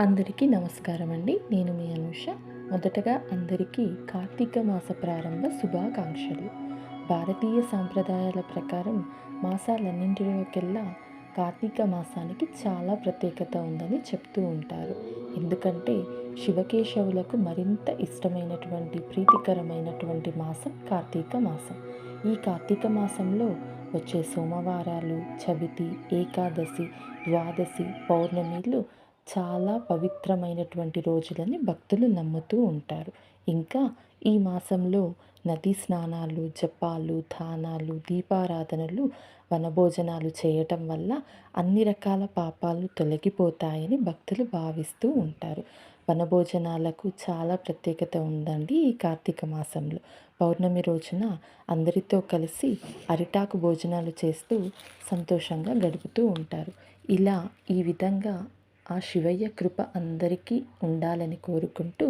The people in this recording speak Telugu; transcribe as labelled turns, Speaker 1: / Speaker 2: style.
Speaker 1: అందరికీ నమస్కారం అండి నేను మీ అనుష. మొదటగా అందరికీ కార్తీక మాస ప్రారంభ శుభాకాంక్షలు. భారతీయ సాంప్రదాయాల ప్రకారం మాసాలన్నింటిలోకెల్లా కార్తీక మాసానికి చాలా ప్రత్యేకత ఉందని చెప్తూ ఉంటారు. ఎందుకంటే శివకేశవులకు మరింత ఇష్టమైనటువంటి ప్రీతికరమైనటువంటి మాసం కార్తీక మాసం. ఈ కార్తీక మాసంలో వచ్చే సోమవారాలు చవితి ఏకాదశి ద్వాదశి పౌర్ణమిలు చాలా పవిత్రమైనటువంటి రోజులని భక్తులు నమ్ముతూ ఉంటారు. ఇంకా ఈ మాసంలో నదీ స్నానాలు జపాలు దానాలు దీపారాధనలు వనభోజనాలు చేయటం వల్ల అన్ని రకాల పాపాలు తొలగిపోతాయని భక్తులు భావిస్తూ ఉంటారు. వనభోజనాలకు చాలా ప్రత్యేకత ఉందండి ఈ కార్తీక మాసంలో. పౌర్ణమి రోజున అందరితో కలిసి అరిటాకు భోజనాలు చేస్తూ సంతోషంగా గడుపుతూ ఉంటారు. ఇలా ఈ విధంగా ఆ శివయ్య కృప అందరికీ ఉండాలని కోరుకుంటూ